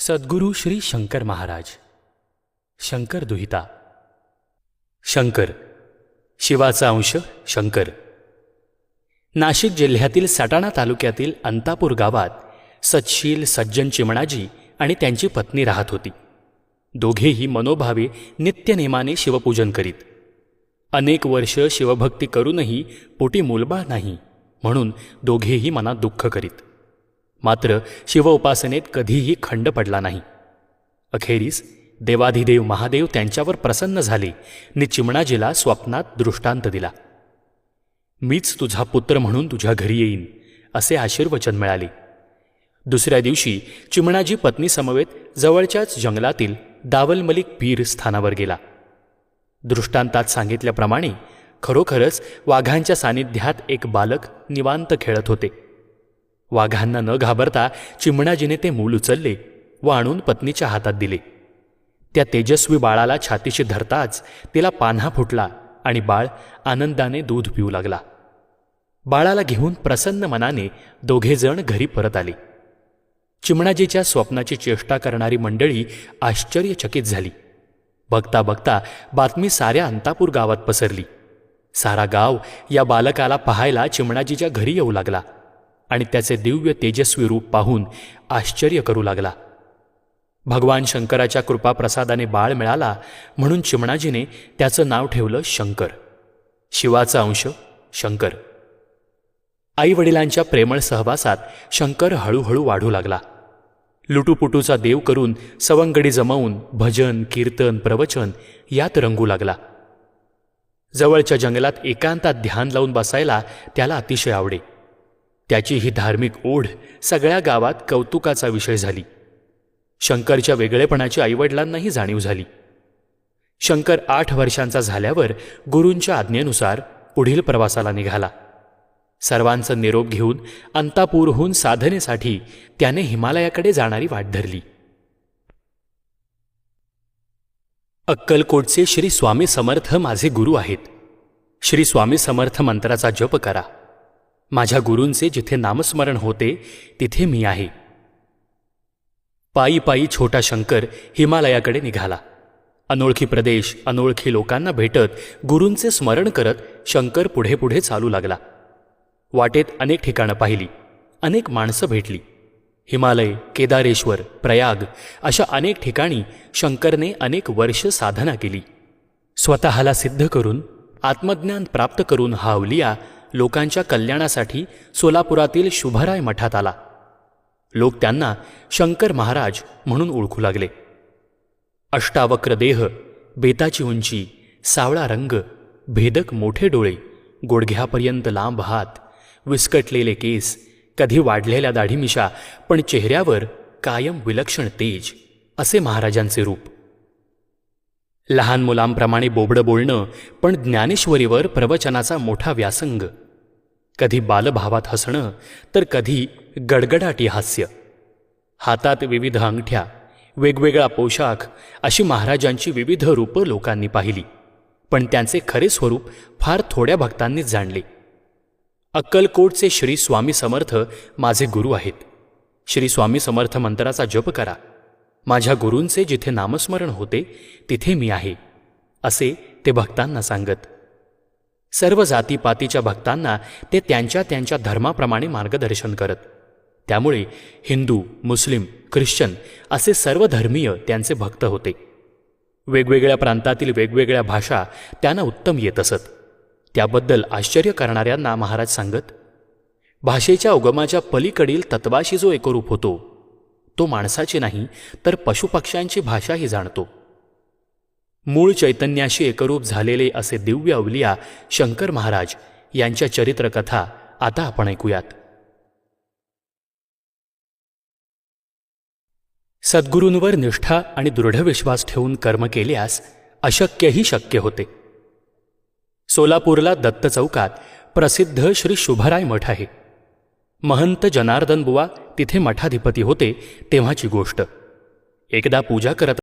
सद्गुरू श्री शंकर महाराज. शंकर दुहिता. शंकर शिवाचा अंश शंकर. नाशिक जिल्ह्यातील सटाणा तालुक्यातील अंतापूर गावात सचशील सज्जन चिमणाजी आणि त्यांची पत्नी राहत होती. दोघेही मनोभावे नित्यनेमाने शिवपूजन करीत. अनेक वर्ष शिवभक्ती करूनही पोटी मुलबाळ नाही म्हणून दोघेही मनात दुःख करीत. मात्र शिवउपासनेत कधीही खंड पडला नाही. अखेरीस देवाधिदेव महादेव त्यांच्यावर प्रसन्न झाले. नि चिमणाजीला स्वप्नात दृष्टांत दिला. मीच तुझा पुत्र म्हणून तुझ्या घरी येईन असे आशीर्वचन मिळाले. दुसऱ्या दिवशी चिमणाजी पत्नीसमवेत जवळच्याच जंगलातील दावलमलिक पीर स्थानावर गेला. दृष्टांतात सांगितल्याप्रमाणे खरोखरच वाघांच्या सानिध्यात एक बालक निवांत खेळत होते. वाघांना न घाबरता चिमणाजीने ते मूल उचलले व आणून पत्नीच्या हातात दिले. त्या तेजस्वी बाळाला छातीशी धरताच तिला पान्हा फुटला आणि बाळ आनंदाने दूध पिऊ लागला. बाळाला घेऊन प्रसन्न मनाने दोघेजण घरी परत आले. चिमणाजीच्या स्वप्नाची चेष्टा करणारी मंडळी आश्चर्यचकित झाली. बघता बघता बातमी साऱ्या अंतापूर गावात पसरली. सारा गाव या बालकाला पाहायला चिमणाजीच्या घरी येऊ लागला. आणि त्याचे दिव्य तेजस्वी रूप पाहून आश्चर्य करू लागला. भगवान शंकराच्या कृपाप्रसादाने बाळ मिळाला म्हणून चिमणाजीने त्याचं नाव ठेवलं शंकर. शिवाचा अंश शंकर. आई वडिलांच्या प्रेमळ सहवासात शंकर हळूहळू वाढू लागला. लुटूपुटूचा देव करून सवंगडी जमवून भजन कीर्तन प्रवचन यात रंगू लागला. जवळच्या जंगलात एकांतात ध्यान लावून बसायला त्याला अतिशय आवडे. त्याची ही धार्मिक ओढ सगळ्या गावात कौतुकाचा विषय झाली. शंकरच्या वेगळेपणाची आईवडिलांनाही जाणीव झाली. शंकर आठ वर्षांचा झाल्यावर गुरूंच्या आज्ञेनुसार पुढील प्रवासाला निघाला. सर्वांचा निरोप घेऊन अंतापूरहून साधनेसाठी त्याने हिमालयाकडे जाणारी वाट धरली. अक्कलकोटचे श्री स्वामी समर्थ माझे गुरु आहेत. श्री स्वामी समर्थ मंत्राचा जप करा. माझ्या गुरूंचे जिथे नामस्मरण होते तिथे मी आहे. पायी पायी छोटा शंकर हिमालयाकडे निघाला. अनोळखी प्रदेश अनोळखी लोकांना भेटत गुरूंचे स्मरण करत शंकर पुढे पुढे चालू लागला. वाटेत अनेक ठिकाणं पाहिली अनेक माणसं भेटली. हिमालय केदारेश्वर प्रयाग अशा अनेक ठिकाणी शंकरने अनेक वर्ष साधना केली. स्वतःला सिद्ध करून आत्मज्ञान प्राप्त करून हा अवलिया लोकांच्या कल्याणासाठी सोलापुरातील शुभराय मठात आला. लोक त्यांना शंकर महाराज म्हणून ओळखू लागले. अष्टावक्र देह बेताची उंची सावळा रंग भेदक मोठे डोळे गोडघ्यापर्यंत लांब हात विस्कटलेले केस कधी वाढलेल्या दाढीमिशा पण चेहऱ्यावर कायम विलक्षण तेज असे महाराजांचे रूप. लहान मुलांप्रमाणे बोबडं बोलणं पण ज्ञानेश्वरीवर प्रवचनाचा मोठा व्यासंग. कधी बालभावात हसणं तर कधी गडगडाटी हास्य. हातात विविध अंगठ्या वेगवेगळा पोशाख अशी महाराजांची विविध रूपं लोकांनी पाहिली. पण त्यांचे खरे स्वरूप फार थोड्या भक्तांनीच जाणले. अक्कलकोटचे श्री स्वामी समर्थ माझे गुरु आहेत. श्री स्वामी समर्थ मंत्राचा जप करा. माझ्या गुरूंचे जिथे नामस्मरण होते तिथे मी आहे असे ते भक्तांना सांगत. सर्व जातीपातीच्या भक्तांना ते त्यांच्या त्यांच्या धर्माप्रमाणे मार्गदर्शन करत. त्यामुळे हिंदू मुस्लिम ख्रिश्चन असे सर्व धर्मीय त्यांचे भक्त होते. वेगवेगळ्या प्रांतातील वेगवेगळ्या भाषा त्यांना उत्तम येत असत. त्याबद्दल आश्चर्य करणाऱ्यांना महाराज सांगत भाषेच्या उगमाच्या पलीकडील तत्वाशी जो एकरूप होतो तो माणसाची नाही तर पशुपक्ष्यांची भाषाही जाणतो. मूळ चैतन्याशी एकरूप झालेले असे दिव्य अवलिया शंकर महाराज यांच्या चरित्रकथा आता आपण ऐकूयात. सद्गुरूंवर निष्ठा आणि दृढ विश्वास ठेवून कर्म केल्यास अशक्यही शक्य होते. सोलापूरला दत्त चौकात प्रसिद्ध श्री शुभराय मठ आहे. महंत जनार्दन बुवा तिथे मठाधिपती होते तेव्हाची गोष्ट. एकदा पूजा करत